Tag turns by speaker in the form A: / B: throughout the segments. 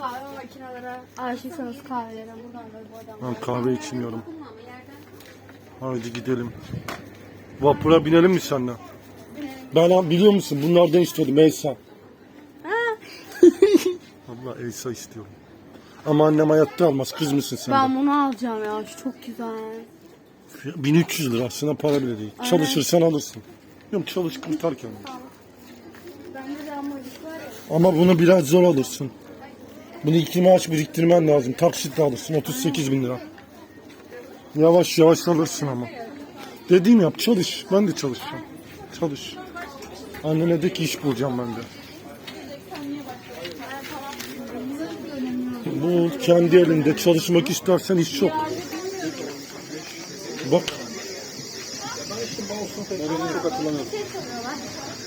A: kahve makineleri aşıksanız kahvelere buradan da bu adam.
B: Ben kahve içmiyorum. Hadi gidelim. Vapura binelim mi seninle? Ben biliyor musun bunlardan istiyordum Elsa. Allah Elsa istiyorum. Ama annem hayatta almaz. Kız mısın sen? de?
A: Ben bunu alacağım ya. Şu çok güzel.
B: 1300 lira aslında para bile değil. Çalışırsan alırsın. Yok çalış kurtar kendini.
A: Bende de ama iş var ya.
B: Ama bunu biraz zor alırsın. Bunu iki maaş biriktirmen lazım. Taksitle alırsın 38 bin lira. Yavaş yavaş alırsın ama. Dediğim yap çalış. Ben de çalışacağım. Çalış. Annene de ki iş bulacağım ben de. Bu kendi elinde çalışmak istersen iş çok. Bak.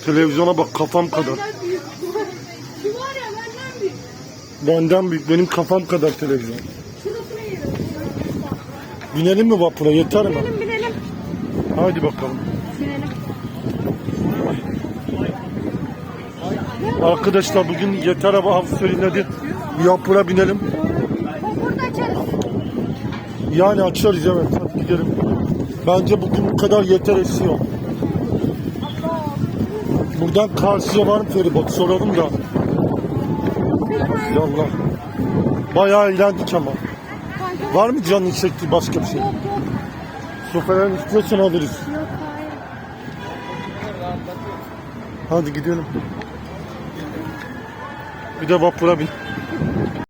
B: Televizyona bak kafam kadar.
A: Şu var ya benden büyük.
B: Benden büyük. Benim kafam kadar televizyon. Binelim mi vapura? Yeter mi?
A: Binelim binelim.
B: Hadi bakalım.
A: Binelim.
B: Arkadaşlar bugün yeter hava hadi bir vapura binelim.
A: Burada açarız.
B: Yani açarız evet. Hadi gidelim. Bence bugün bu kadar yeter esiyor. Buradan karşıya var mı feribot? Soralım da. Yallah. Bayağı eğlendik ama. Var mı canın çektiği başka bir şey?
A: Yok yok.
B: Su falan istiyorsan alırız.
A: Yok hayır.
B: Hadi gidelim. Bir de vapura bin.